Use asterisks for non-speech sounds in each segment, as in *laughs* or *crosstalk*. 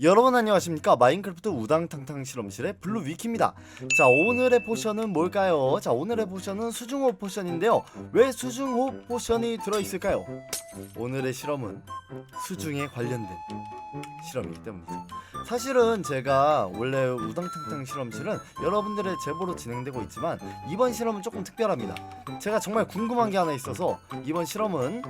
여러분 안녕하십니까? 마인크래프트 우당탕탕 실험실의 블루위키입니다. 자 오늘의 포션은 뭘까요? 자 오늘의 포션은 수중호 포션인데요. 왜 수중호 포션이 들어있을까요? 오늘의 실험은 수중에 관련된 실험이기 때문이죠 사실은 제가 원래 우당탕탕 실험실은 여러분들의 제보로 진행되고 있지만 이번 실험은 조금 특별합니다 제가 정말 궁금한 게 하나 있어서 이번 실험은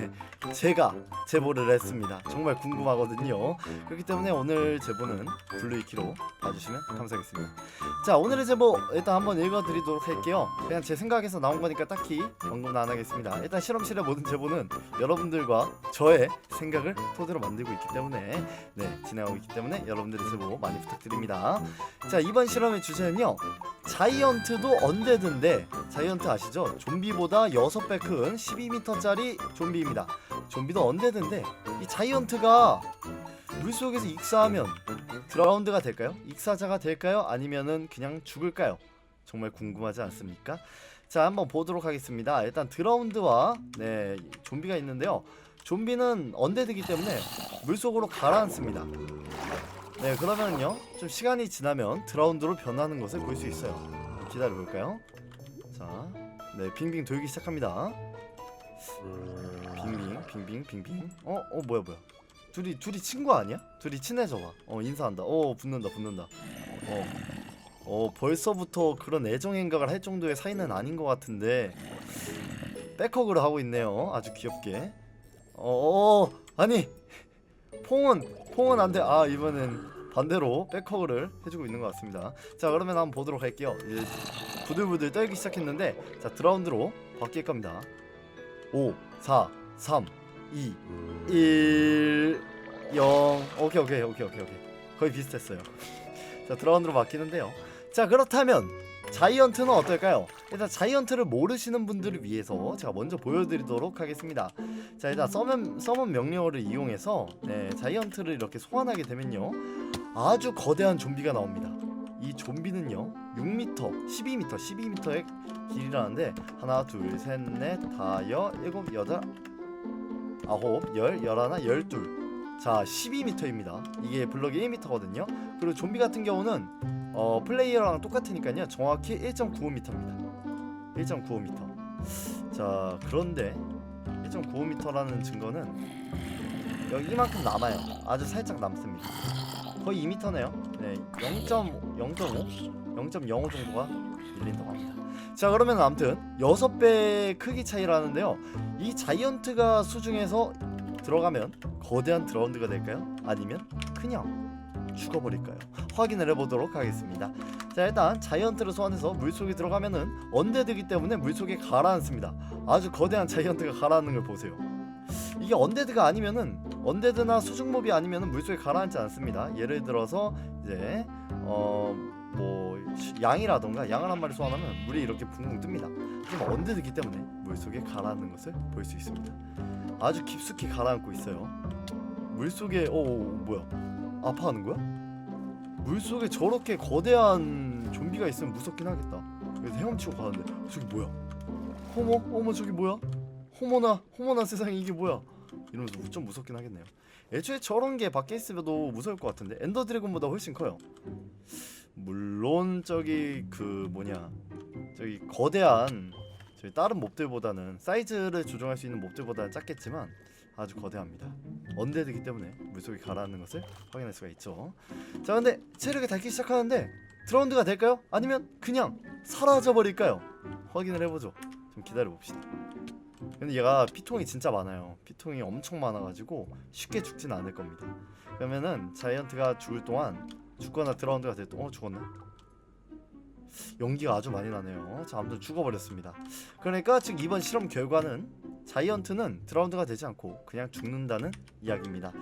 *laughs* 제가 제보를 했습니다 정말 궁금하거든요 그렇기 때문에 오늘 제보는 블루이키로 봐주시면 감사하겠습니다. 자 오늘의 제보 일단 한번 읽어드리도록 할게요. 그냥 제 생각에서 나온 거니까 딱히 언급은 안 하겠습니다. 일단 실험실의 모든 제보는 여러분들과 저의 생각을 토대로 만들고 있기 때문에 네 진행하고 있기 때문에 여러분들의 제보 많이 부탁드립니다. 자 이번 실험의 주제는요. 자이언트도 언데드인데 자이언트 아시죠? 좀비보다 6배 큰 12m짜리 좀비입니다. 좀비도 언데드인데 이 자이언트가 물속에서 익사하면 드라운드가 될까요? 익사자가 될까요? 아니면은 그냥 죽을까요? 정말 궁금하지 않습니까? 자 한번 보도록 하겠습니다. 일단 드라운드와 네 좀비가 있는데요. 좀비는 언데드기 때문에 물속으로 가라앉습니다. 네 그러면요 좀 시간이 지나면 드라운드로 변하는 것을 볼 수 있어요. 기다려 볼까요? 자, 네 빙빙 돌기 시작합니다. 빙빙 빙빙 빙빙. 어어 뭐야 뭐야? 둘이 둘이 친구 아니야? 둘이 친해져 봐. 어 인사한다. 어 붙는다 붙는다. 어. 어 벌써부터 그런 애정 행각을 할 정도의 사이는 아닌 것 같은데 백허그를 하고 있네요. 아주 귀엽게. 어, 어 아니 퐁은 퐁은 안돼. 아 이번엔 반대로 백허그를 해주고 있는 것 같습니다. 자 그러면 한번 보도록 할게요. 이제 부들부들 떨기 시작했는데 자 드라운드로 바뀔 겁니다. 5, 4, 3, 2, 1, 0 오케이 오케이 오케이 오케이 오케이 거의 비슷했어요 *laughs* 자 드라운드로 바뀌는데요 자 그렇다면 자이언트는 어떨까요? 일단 자이언트를 모르시는 분들을 위해서 제가 먼저 보여드리도록 하겠습니다 자 일단 서먼, 서먼 명령어를 이용해서 네, 자이언트를 이렇게 소환하게 되면요 아주 거대한 좀비가 나옵니다 이 좀비는요 6m, 12m, 12m의 길이라는데 하나, 둘, 셋, 넷, 다여, 일곱, 여덟, 아홉, 열, 열하나, 열둘. 자, 12m입니다. 이게 블럭이 1m거든요. 그리고 좀비 같은 경우는 어, 플레이어랑 똑같으니까요. 정확히 1.95m입니다. 1.95m. 자, 그런데 1.95m라는 증거는 여기 이만큼 남아요. 아주 살짝 남습니다. 거의 2m네요. 네, 0.0.5, 0.05 정도가 밀린다고 합니다. 자, 그러면 아무튼 6배 크기 차이라는데요. 이 자이언트가 수중에서 들어가면 거대한 드라운드가 될까요? 아니면 그냥 죽어버릴까요? 확인을 해보도록 하겠습니다. 자 일단 자이언트를 소환해서 물속에 들어가면은 언데드기 때문에 물속에 가라앉습니다. 아주 거대한 자이언트가 가라앉는 걸 보세요. 이게 언데드가 아니면은 언데드나 수중몹이 아니면은 물속에 가라앉지 않습니다. 예를 들어서 이제 어 뭐 양이라던가 양을 한 마리 소환하면 물이 이렇게 붕붕 뜹니다. 하지만 언데드기 때문에 물속에 가라앉는 것을 볼 수 있습니다. 아주 깊숙이 가라앉고 있어요. 물속에 어, 어 뭐야? 아파하는 거야? 물속에 저렇게 거대한 좀비가 있으면 무섭긴 하겠다. 그래서 헤엄치고 가는데 저기 뭐야? 어머 어머 저기 뭐야? 호모나 호모나 세상에 이게 뭐야? 이러면서 좀 무섭긴 하겠네요. 애초에 저런 게 밖에 있어도 무서울 것 같은데 엔더 드래곤보다 훨씬 커요. 물론 저기 그 뭐냐 저기 거대한 저희 다른 몹들보다는 사이즈를 조정할 수 있는 몹들보다는 작겠지만 아주 거대합니다. 언데드기 때문에 물속에 가라앉는 것을 확인할 수가 있죠. 자, 근데 체력이 닳기 시작하는데 드라운드가 될까요? 아니면 그냥 사라져 버릴까요? 확인을 해보죠. 좀 기다려 봅시다. 근데 얘가 피통이 진짜 많아요. 피통이 엄청 많아가지고 쉽게 죽진 않을 겁니다. 그러면은 자이언트가 죽을 동안 죽거나 드라운드가 될 동안 어 죽었네. 연기가 아주 많이 나네요. 자, 아무튼 죽어버렸습니다. 그러니까 즉 이번 실험 결과는 자이언트는 드라운드가 되지 않고 그냥 죽는다는 이야기입니다.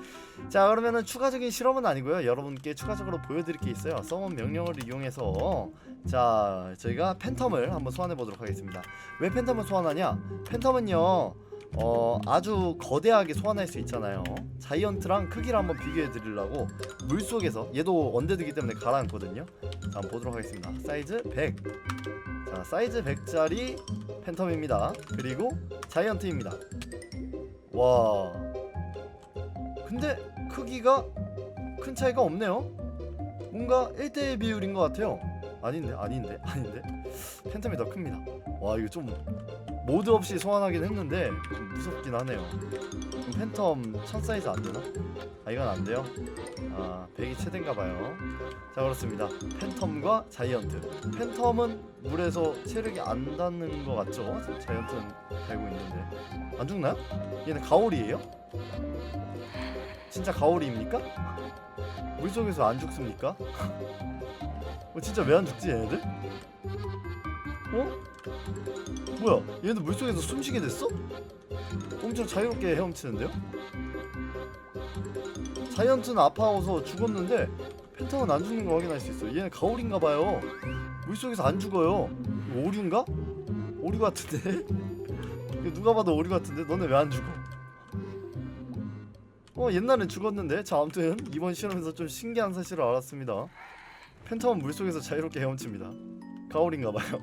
자, 그러면은 추가적인 실험은 아니고요. 여러분께 추가적으로 보여드릴 게 있어요. 서먼 명령어를 이용해서 자, 저희가 팬텀을 한번 소환해 보도록 하겠습니다. 왜 팬텀을 소환하냐? 팬텀은요. 어 아주 거대하게 소환할 수 있잖아요 자이언트랑 크기를 한번 비교해 드리려고 물 속에서 얘도 언데드기 때문에 가라앉거든요 자 한번 보도록 하겠습니다 사이즈 100 자 사이즈 100짜리 팬텀입니다 그리고 자이언트입니다 와 근데 크기가 큰 차이가 없네요. 뭔가 1대1 비율인 것 같아요. 아닌데 아닌데 아닌데 팬텀이 더 큽니다. 와 이거 좀 모드 없이 소환하긴 했는데 좀 무섭긴 하네요. 팬텀 첫 사이즈 안 되나? 아 이건 안 돼요. 아 100이 최대인가 봐요. 자 그렇습니다. 팬텀과 자이언트. 팬텀은 물에서 체력이 안 닿는 것 같죠? 자이언트는 달고 있는데 안 죽나요? 얘는 가오리예요? 진짜 가오리입니까? 물속에서 안 죽습니까? 어, 진짜 왜 안 죽지 얘네들? 어? 뭐야 얘네들 물속에서 숨쉬게 됐어? 엄청 자유롭게 헤엄치는데요? 자이언트는 아파서 죽었는데 펜타곤 안 죽는 거 확인할 수 있어요 얘는 가오리인가 봐요 물속에서 안 죽어요 오류인가? 오류 같은데? *laughs* 누가 봐도 오류 같은데 너네 왜 안 죽어? 어 옛날엔 죽었는데 자 아무튼 이번 실험에서 좀 신기한 사실을 알았습니다. 펜타곤 물속에서 자유롭게 헤엄칩니다. 가오리인가봐요.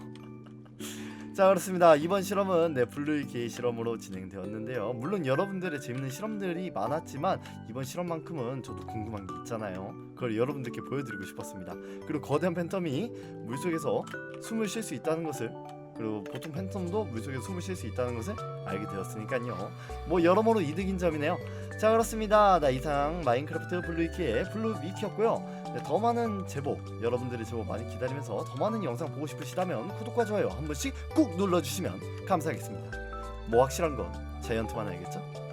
*laughs* 자 그렇습니다. 이번 실험은 네 블루이키 실험으로 진행되었는데요. 물론 여러분들의 재밌는 실험들이 많았지만 이번 실험만큼은 저도 궁금한 게 있잖아요. 그걸 여러분들께 보여드리고 싶었습니다. 그리고 거대한 팬텀이 물속에서 숨을 쉴 수 있다는 것을 그리고 보통 팬텀도 물속에서 숨을 쉴 수 있다는 것을 알게 되었으니까요. 뭐 여러모로 이득인 점이네요. 자 그렇습니다. 나 이상 마인크래프트 블루이키의 블루위키였고요. 네, 더 많은 제보 여러분들의 제보 많이 기다리면서 더 많은 영상 보고 싶으시다면 구독과 좋아요 한 번씩 꾹 눌러주시면 감사하겠습니다. 뭐 확실한 건 자이언트만 알겠죠?